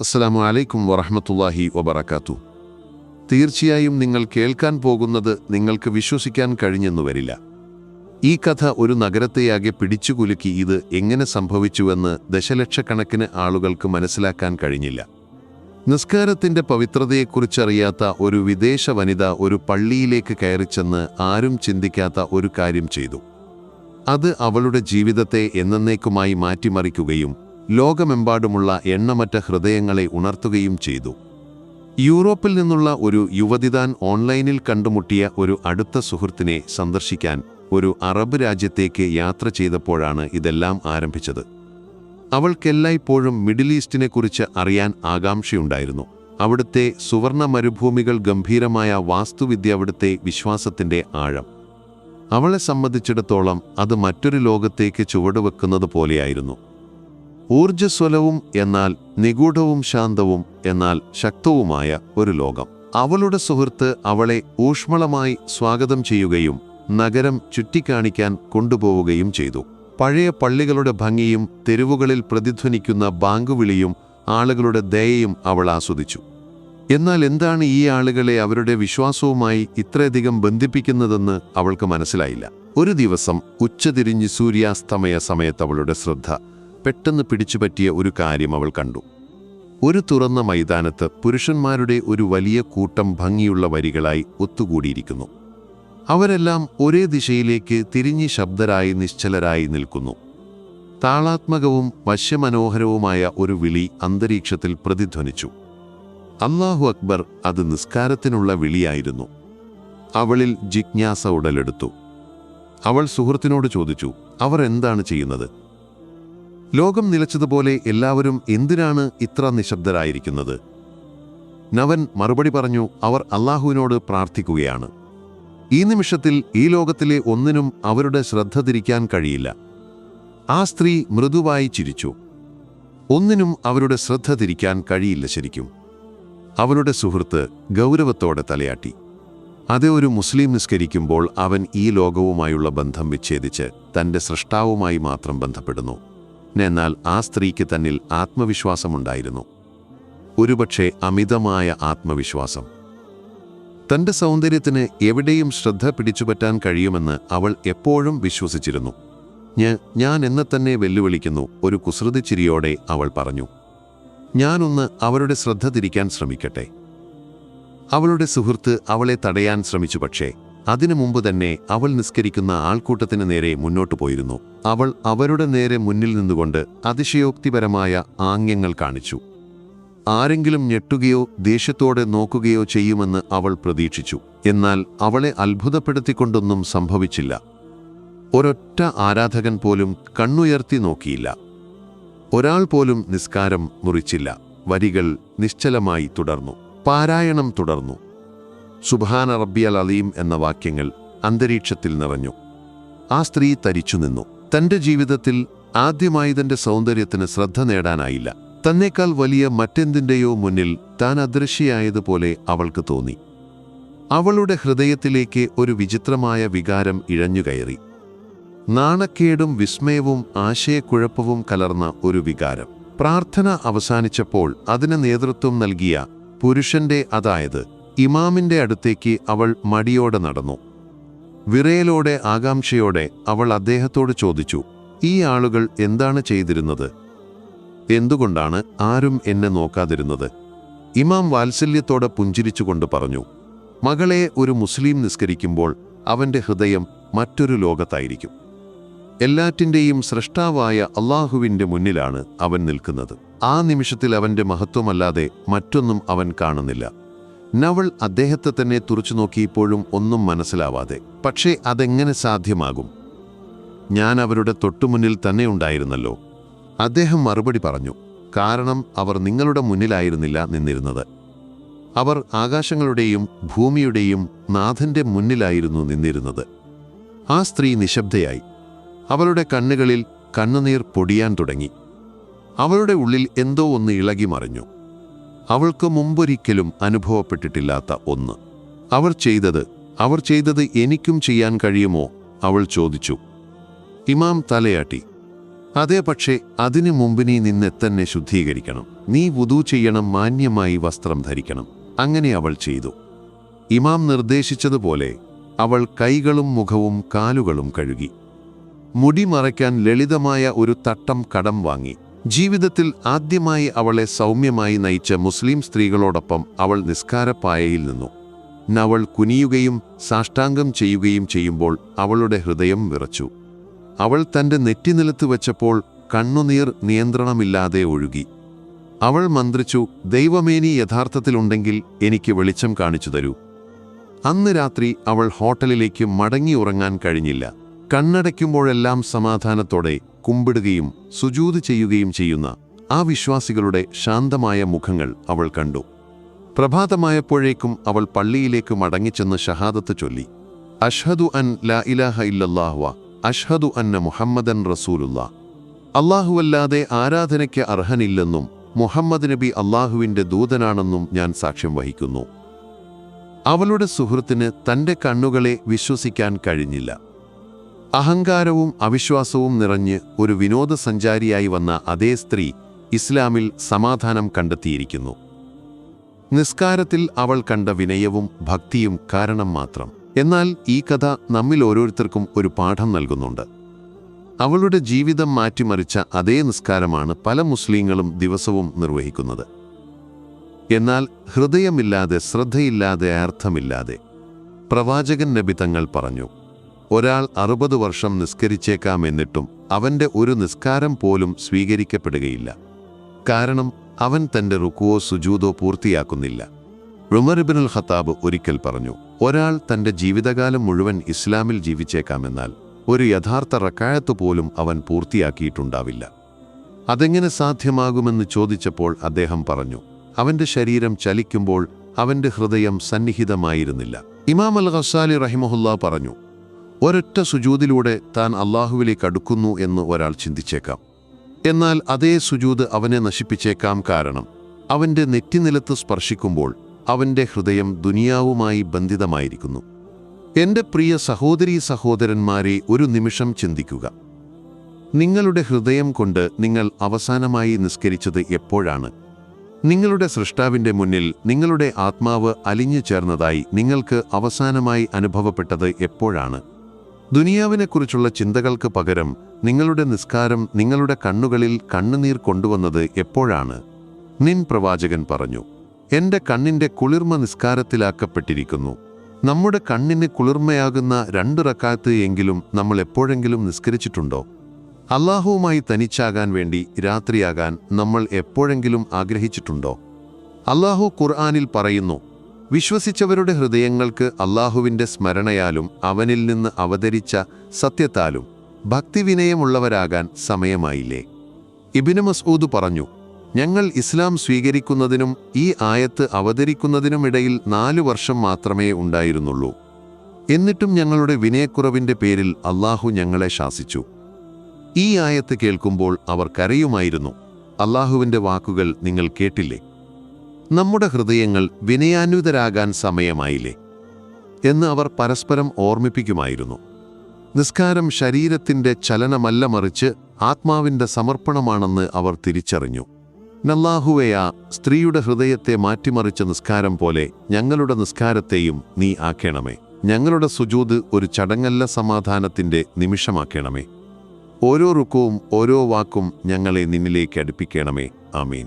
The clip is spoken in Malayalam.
അസ്സലാമു അലൈക്കും വറഹമത്തല്ലാഹി വബറക്കാത്തു തീർച്ചയായും നിങ്ങൾ കേൾക്കാൻ പോകുന്നത് നിങ്ങൾക്ക് വിശ്വസിക്കാൻ കഴിഞ്ഞെന്നു വരില്ല. ഈ കഥ ഒരു നഗരത്തെയാകെ പിടിച്ചുകുലുക്കി ഇത് എങ്ങനെ സംഭവിച്ചുവെന്ന് ദശലക്ഷക്കണക്കിന് ആളുകൾക്ക് മനസ്സിലാക്കാൻ കഴിഞ്ഞില്ല. നിസ്കാരത്തിന്റെ പവിത്രതയെക്കുറിച്ചറിയാത്ത ഒരു വിദേശ വനിത ഒരു പള്ളിയിലേക്ക് കയറിച്ചെന്ന് ആരും ചിന്തിക്കാത്ത ഒരു കാര്യം ചെയ്തു. അത് അവളുടെ ജീവിതത്തെ എന്നേക്കുമായി മാറ്റിമറിക്കുകയും ലോകമെമ്പാടുമുള്ള എണ്ണമറ്റ ഹൃദയങ്ങളെ ഉണർത്തുകയും ചെയ്തു. യൂറോപ്പിൽ നിന്നുള്ള ഒരു യുവതിദാൻ ഓൺലൈനിൽ കണ്ടുമുട്ടിയ ഒരു അടുത്ത സുഹൃത്തിനെ സന്ദർശിക്കാൻ ഒരു അറബ് രാജ്യത്തേക്ക് യാത്ര ചെയ്തപ്പോഴാണ് ഇതെല്ലാം ആരംഭിച്ചത്. അവൾക്കെല്ലായ്പ്പോഴും മിഡിൽ ഈസ്റ്റിനെക്കുറിച്ച് അറിയാൻ ആകാംക്ഷയുണ്ടായിരുന്നു. അവിടുത്തെ സുവർണ മരുഭൂമികൾ ഗംഭീരമായ വാസ്തുവിദ്യ അവിടുത്തെ വിശ്വാസത്തിന്റെ ആഴം. അവളെ സംബന്ധിച്ചിടത്തോളം അത് മറ്റൊരു ലോകത്തേക്ക് ചുവടുവെക്കുന്നത് പോലെയായിരുന്നു. ഊർജസ്വലവും എന്നാൽ നിഗൂഢവും ശാന്തവും എന്നാൽ ശക്തവുമായ ഒരു ലോകം. അവളുടെ സുഹൃത്ത് അവളെ ഊഷ്മളമായി സ്വാഗതം ചെയ്യുകയും നഗരം ചുറ്റിക്കാണിക്കാൻ കൊണ്ടുപോവുകയും ചെയ്തു. പഴയ പള്ളികളുടെ ഭംഗിയും തെരുവുകളിൽ പ്രതിധ്വനിക്കുന്ന ബാങ്കുവിളിയും ആളുകളുടെ ദയയും അവൾ ആസ്വദിച്ചു. എന്നാൽ എന്താണ് ഈ ആളുകളെ അവരുടെ വിശ്വാസവുമായി ഇത്രയധികം ബന്ധിപ്പിക്കുന്നതെന്ന് അവൾക്ക് മനസ്സിലായില്ല. ഒരു ദിവസം ഉച്ചതിരിഞ്ഞ് സൂര്യാസ്തമയ സമയത്ത് അവളുടെ ശ്രദ്ധ പെട്ടെന്ന് പിടിച്ചുപറ്റിയ ഒരു കാര്യം അവൾ കണ്ടു. ഒരു തുറന്ന മൈതാനത്ത് പുരുഷന്മാരുടെ ഒരു വലിയ കൂട്ടം ഭംഗിയുള്ള വരികളായി ഒത്തുകൂടിയിരിക്കുന്നു. അവരെല്ലാം ഒരേ ദിശയിലേക്ക് തിരിഞ്ഞ് ശബ്ദരായി നിശ്ചലരായി നിൽക്കുന്നു. താളാത്മകവും വശ്യമനോഹരവുമായ ഒരു വിളി അന്തരീക്ഷത്തിൽ പ്രതിധ്വനിച്ചു. അള്ളാഹു അക്ബർ അത് നിസ്കാരത്തിനുള്ള വിളിയായിരുന്നു. അവളിൽ ജിജ്ഞാസ ഉടലെടുത്തു. അവൾ സുഹൃത്തിനോട് ചോദിച്ചു അവർ എന്താണ് ചെയ്യുന്നത്? ലോകം നിലച്ചതുപോലെ എല്ലാവരും എന്തിനാണ് ഇത്ര നിശബ്ദരായിരിക്കുന്നത്? നവൻ മറുപടി പറഞ്ഞു അവർ അള്ളാഹുവിനോട് പ്രാർത്ഥിക്കുകയാണ്. ഈ നിമിഷത്തിൽ ഈ ലോകത്തിലെ ഒന്നിനും അവരുടെ ശ്രദ്ധ തിരിക്കാൻ കഴിയില്ല. ആ സ്ത്രീ മൃദുവായി ചിരിച്ചു. ഒന്നിനും അവരുടെ ശ്രദ്ധ തിരിക്കാൻ കഴിയില്ല ശരിക്കും. അവളുടെ സുഹൃത്ത് ഗൗരവത്തോടെ തലയാട്ടി. അതേ ഒരു മുസ്ലിം നിസ്കരിക്കുമ്പോൾ അവൻ ഈ ലോകവുമായുള്ള ബന്ധം വിച്ഛേദിച്ച് തന്റെ സൃഷ്ടാവുമായി മാത്രം ബന്ധപ്പെടുന്നു. എന്നാൽ ആ സ്ത്രീക്ക് തന്നിൽ ആത്മവിശ്വാസമുണ്ടായിരുന്നു. ഒരുപക്ഷെ അമിതമായ ആത്മവിശ്വാസം. തന്റെ സൗന്ദര്യത്തിന് എവിടെയും ശ്രദ്ധ പിടിച്ചുപറ്റാൻ കഴിയുമെന്ന് അവൾ എപ്പോഴും വിശ്വസിച്ചിരുന്നു. ഞാൻ ഞാൻ എന്നെ തന്നെ വെല്ലുവിളിക്കുന്നു ഒരു കുസൃതിച്ചിരിയോടെ അവൾ പറഞ്ഞു. ഞാനൊന്ന് അവരുടെ ശ്രദ്ധ തിരിക്കാൻ ശ്രമിക്കട്ടെ. അവളുടെ സുഹൃത്ത് അവളെ തടയാൻ ശ്രമിച്ചു പക്ഷേ അതിനു മുമ്പ് തന്നെ അവൾ നിസ്കരിക്കുന്ന ആൾക്കൂട്ടത്തിന് നേരെ മുന്നോട്ടു പോയിരുന്നു. അവൾ അവരുടെ നേരെ മുന്നിൽ നിന്നുകൊണ്ട് അതിശയോക്തിപരമായ ആംഗ്യങ്ങൾ കാണിച്ചു. ആരെങ്കിലും ഞെട്ടുകയോ ദേഷ്യത്തോടെ നോക്കുകയോ ചെയ്യുമെന്ന് അവൾ പ്രതീക്ഷിച്ചു. എന്നാൽ അവളെ അത്ഭുതപ്പെടുത്തിക്കൊണ്ടൊന്നും സംഭവിച്ചില്ല. ഒരൊറ്റ ആരാധകൻ പോലും കണ്ണുയർത്തി നോക്കിയില്ല. ഒരാൾ പോലും നിസ്കാരം മുറിച്ചില്ല. വരികൾ നിശ്ചലമായി തുടർന്നു. പാരായണം തുടർന്നു. സുബാന റബ്ബിയൽ അലീം എന്ന വാക്യങ്ങൾ അന്തരീക്ഷത്തിൽ നിറഞ്ഞു. ആ സ്ത്രീ തരിച്ചു നിന്നു. തന്റെ ജീവിതത്തിൽ ആദ്യമായി തന്റെ സൗന്ദര്യത്തിന് ശ്രദ്ധ നേടാനായില്ല. തന്നേക്കാൾ വലിയ മറ്റെന്തിന്റെയോ മുന്നിൽ താൻ അദൃശ്യയായതുപോലെ അവൾക്ക് തോന്നി. അവളുടെ ഹൃദയത്തിലേക്ക് ഒരു വിചിത്രമായ വികാരം ഇഴഞ്ഞുകയറി നാണക്കേടും വിസ്മയവും ആശയക്കുഴപ്പവും കലർന്ന ഒരു വികാരം. പ്രാർത്ഥന അവസാനിച്ചപ്പോൾ അതിന് നേതൃത്വം നൽകിയ പുരുഷന്റെ അതായത് ഇമാമിന്റെ അടുത്തേക്ക് അവൾ മടിയോടെ നടന്നു. വിറയലോടെ ആകാംക്ഷയോടെ അവൾ അദ്ദേഹത്തോട് ചോദിച്ചു ഈ ആളുകൾ എന്താണ് ചെയ്തിരുന്നത്? എന്തുകൊണ്ടാണ് ആരും എന്നെ നോക്കാതിരുന്നത്? ഇമാം വാത്സല്യത്തോടെ പുഞ്ചിരിച്ചുകൊണ്ട് പറഞ്ഞു മകളെ ഒരു മുസ്ലിം നിസ്കരിക്കുമ്പോൾ അവന്റെ ഹൃദയം മറ്റൊരു ലോകത്തായിരിക്കും. എല്ലാറ്റിന്റെയും സൃഷ്ടാവായ അള്ളാഹുവിന്റെ മുന്നിലാണ് അവൻ നിൽക്കുന്നത്. ആ നിമിഷത്തിൽ അവന്റെ മഹത്വമല്ലാതെ മറ്റൊന്നും അവൻ കാണുന്നില്ല. നവൾ അദ്ദേഹത്തെ തന്നെ തുറച്ചു നോക്കിയപ്പോഴും ഒന്നും മനസ്സിലാവാതെ. പക്ഷേ അതെങ്ങനെ സാധ്യമാകും? ഞാൻ അവരുടെ തൊട്ടുമുന്നിൽ തന്നെ ഉണ്ടായിരുന്നല്ലോ. അദ്ദേഹം മറുപടി പറഞ്ഞു കാരണം അവർ നിങ്ങളുടെ മുന്നിലായിരുന്നില്ല നിന്നിരുന്നത്. അവർ ആകാശങ്ങളുടെയും ഭൂമിയുടെയും നാഥന്റെ മുന്നിലായിരുന്നു നിന്നിരുന്നത്. ആ സ്ത്രീ നിശബ്ദയായി. അവളുടെ കണ്ണുകളിൽ കണ്ണുനീർ പൊടിയാൻ തുടങ്ങി. അവളുടെ ഉള്ളിൽ എന്തോ ഒന്ന് ഇളകി മറിഞ്ഞു. അവൾക്ക് മുമ്പൊരിക്കലും അനുഭവപ്പെട്ടിട്ടില്ലാത്ത ഒന്ന്. അവർ ചെയ്തത് അവർ ചെയ്തത് എനിക്കും ചെയ്യാൻ കഴിയുമോ? അവൾ ചോദിച്ചു. ഇമാം തലയാട്ടി. അതേ പക്ഷേ അതിനു മുമ്പ് നീ നിന്നെ തന്നെ ശുദ്ധീകരിക്കണം. നീ വുതു ചെയ്യണം മാന്യമായി വസ്ത്രം ധരിക്കണം. അങ്ങനെ അവൾ ചെയ്തു. ഇമാം നിർദ്ദേശിച്ചതുപോലെ അവൾ കൈകളും മുഖവും കാലുകളും കഴുകി. മുടി മറയ്ക്കാൻ ലളിതമായ ഒരു തട്ടം കടം വാങ്ങി. ജീവിതത്തിൽ ആദ്യമായി അവളെ സൗമ്യമായി നയിച്ച മുസ്ലിം സ്ത്രീകളോടൊപ്പം അവൾ നിസ്കാരപ്പായയിൽ നിന്നു. നവൾ കുനിയുകയും സാഷ്ടാംഗം ചെയ്യുകയും ചെയ്യുമ്പോൾ അവളുടെ ഹൃദയം വിറച്ചു. അവൾ തന്റെ നെറ്റിനിലത്ത് വെച്ചപ്പോൾ കണ്ണുനീർ നിയന്ത്രണമില്ലാതെ ഒഴുകി. അവൾ മന്ത്രിച്ചു ദൈവമേനി യഥാർത്ഥത്തിലുണ്ടെങ്കിൽ എനിക്ക് വെളിച്ചം കാണിച്ചു തരൂ അന്ന് രാത്രി അവൾ ഹോട്ടലിലേക്ക് മടങ്ങി ഉറങ്ങാൻ കഴിഞ്ഞില്ല. കണ്ണടയ്ക്കുമ്പോഴെല്ലാം സമാധാനത്തോടെ കുമ്പിടുകയും സുജൂത് ചെയ്യുകയും ചെയ്യുന്ന ആ വിശ്വാസികളുടെ ശാന്തമായ മുഖങ്ങൾ അവൾ കണ്ടു. പ്രഭാതമായപ്പോഴേക്കും അവൾ പള്ളിയിലേക്ക് മടങ്ങിച്ചെന്ന് ഷഹാദത്ത് ചൊല്ലി. അഷ്ഹദു അൻ ലാ ഇലാഹ ഇല്ലല്ലാഹുവ അഷ്ഹദു അന്ന മുഹമ്മദൻ റസൂലുള്ള അല്ലാഹുവല്ലാതെ ആരാധനയ്ക്ക് അർഹനില്ലെന്നും മുഹമ്മദ് നബി അള്ളാഹുവിന്റെ ദൂതനാണെന്നും ഞാൻ സാക്ഷ്യം വഹിക്കുന്നു. അവളുടെ സുഹൃത്തിന് തന്റെ കണ്ണുകളെ വിശ്വസിക്കാൻ കഴിഞ്ഞില്ല. അഹങ്കാരവും അവിശ്വാസവും നിറഞ്ഞ് ഒരു വിനോദസഞ്ചാരിയായി വന്ന അതേ സ്ത്രീ ഇസ്ലാമിൽ സമാധാനം കണ്ടെത്തിയിരിക്കുന്നു. നിസ്കാരത്തിൽ അവൾ കണ്ട വിനയവും ഭക്തിയും കാരണം മാത്രം. എന്നാൽ ഈ കഥ നമ്മിൽ ഓരോരുത്തർക്കും ഒരു പാഠം നൽകുന്നുണ്ട്. അവളുടെ ജീവിതം മാറ്റിമറിച്ച അതേ നിസ്കാരമാണ് പല മുസ്ലിങ്ങളും ദിവസവും നിർവഹിക്കുന്നത്. എന്നാൽ ഹൃദയമില്ലാതെ ശ്രദ്ധയില്ലാതെ അർത്ഥമില്ലാതെ പ്രവാചകൻ നബി തങ്ങൾ പറഞ്ഞു ഒരാൾ അറുപത് വർഷം നിസ്കരിച്ചേക്കാം എന്നിട്ടും അവന്റെ ഒരു നിസ്കാരം പോലും സ്വീകരിക്കപ്പെടുകയില്ല. കാരണം അവൻ തന്റെ റുക്കുവോ സുജൂതോ പൂർത്തിയാക്കുന്നില്ല. റുമറിബിനുൽ ഖത്താബ് ഒരിക്കൽ പറഞ്ഞു ഒരാൾ തന്റെ ജീവിതകാലം മുഴുവൻ ഇസ്ലാമിൽ ജീവിച്ചേക്കാമെന്നാൽ ഒരു യഥാർത്ഥ റക്കായത്ത് പോലും അവൻ പൂർത്തിയാക്കിയിട്ടുണ്ടാവില്ല. അതെങ്ങനെ സാധ്യമാകുമെന്ന് ചോദിച്ചപ്പോൾ അദ്ദേഹം പറഞ്ഞു അവന്റെ ശരീരം ചലിക്കുമ്പോൾ അവന്റെ ഹൃദയം സന്നിഹിതമായിരുന്നില്ല. ഇമാം അൽ ഖസാലി റഹിമഹുല്ല പറഞ്ഞു ഒരൊറ്റ സുജൂതിലൂടെ താൻ അള്ളാഹുവിലേക്ക് അടുക്കുന്നു എന്ന് ഒരാൾ ചിന്തിച്ചേക്കാം. എന്നാൽ അതേ സുജൂത് അവനെ നശിപ്പിച്ചേക്കാം കാരണം അവന്റെ നെറ്റിനിലത്ത് സ്പർശിക്കുമ്പോൾ അവന്റെ ഹൃദയം ദുനിയാവുമായി ബന്ധിതമായിരിക്കുന്നു. എന്റെ പ്രിയ സഹോദരീ സഹോദരന്മാരെ ഒരു നിമിഷം ചിന്തിക്കുക. നിങ്ങളുടെ ഹൃദയം കൊണ്ട് നിങ്ങൾ അവസാനമായി നിസ്കരിച്ചത് എപ്പോഴാണ്? നിങ്ങളുടെ സൃഷ്ടാവിന്റെ മുന്നിൽ നിങ്ങളുടെ ആത്മാവ് അലിഞ്ഞു ചേർന്നതായി നിങ്ങൾക്ക് അവസാനമായി അനുഭവപ്പെട്ടത് എപ്പോഴാണ്? ദുനിയാവിനെക്കുറിച്ചുള്ള ചിന്തകൾക്ക് പകരം നിങ്ങളുടെ നിസ്കാരം നിങ്ങളുടെ കണ്ണുകളിൽ കണ്ണുനീർ കൊണ്ടുവന്നത് എപ്പോഴാണ്? നിൻ പ്രവാചകൻ പറഞ്ഞു എന്റെ കണ്ണിന്റെ കുളിർമ നിസ്കാരത്തിലാക്കപ്പെട്ടിരിക്കുന്നു. നമ്മുടെ കണ്ണിന് കുളിർമയാകുന്ന രണ്ട് റക്കാത്ത് എങ്കിലും നമ്മൾ എപ്പോഴെങ്കിലും നിസ്കരിച്ചിട്ടുണ്ടോ? അള്ളാഹുവുമായി തനിച്ചാകാൻ വേണ്ടി രാത്രിയാകാൻ നമ്മൾ എപ്പോഴെങ്കിലും ആഗ്രഹിച്ചിട്ടുണ്ടോ? അള്ളാഹു ഖുർആാനിൽ പറയുന്നു വിശ്വസിച്ചവരുടെ ഹൃദയങ്ങൾക്ക് അള്ളാഹുവിന്റെ സ്മരണയാലും അവനിൽ നിന്ന് അവതരിച്ച സത്യത്താലും ഭക്തിവിനയമുള്ളവരാകാൻ സമയമായില്ലേ. ഇബിന് മസൂദ് പറഞ്ഞു ഞങ്ങൾ ഇസ്ലാം സ്വീകരിക്കുന്നതിനും ഈ ആയത്ത് അവതരിക്കുന്നതിനുമിടയിൽ നാലു വർഷം മാത്രമേ ഉണ്ടായിരുന്നുള്ളൂ. എന്നിട്ടും ഞങ്ങളുടെ വിനയക്കുറവിന്റെ പേരിൽ അള്ളാഹു ഞങ്ങളെ ശാസിച്ചു. ഈ ആയത്ത് കേൾക്കുമ്പോൾ അവർ കരയുമായിരുന്നു അള്ളാഹുവിന്റെ വാക്കുകൾ നിങ്ങൾ കേട്ടില്ലേ? നമ്മുടെ ഹൃദയങ്ങൾ വിനയാന്വിതരാകാൻ സമയമായില്ലേ എന്ന് അവർ പരസ്പരം ഓർമ്മിപ്പിക്കുമായിരുന്നു. നിസ്കാരം ശരീരത്തിന്റെ ചലനമല്ല മറിച്ച് ആത്മാവിന്റെ സമർപ്പണമാണെന്ന് അവർ തിരിച്ചറിഞ്ഞു. നല്ലാഹുവയാ സ്ത്രീയുടെ ഹൃദയത്തെ മാറ്റിമറിച്ച നിസ്കാരം പോലെ ഞങ്ങളുടെ നിസ്കാരത്തെയും നീ ആക്കേണമേ. ഞങ്ങളുടെ സുജൂത് ഒരു ചടങ്ങല്ല സമാധാനത്തിന്റെ നിമിഷമാക്കണമേ. ഓരോ റുക്കവും ഓരോ വാക്കും ഞങ്ങളെ നിന്നിലേക്ക് അടുപ്പിക്കണമേ. ആമീൻ.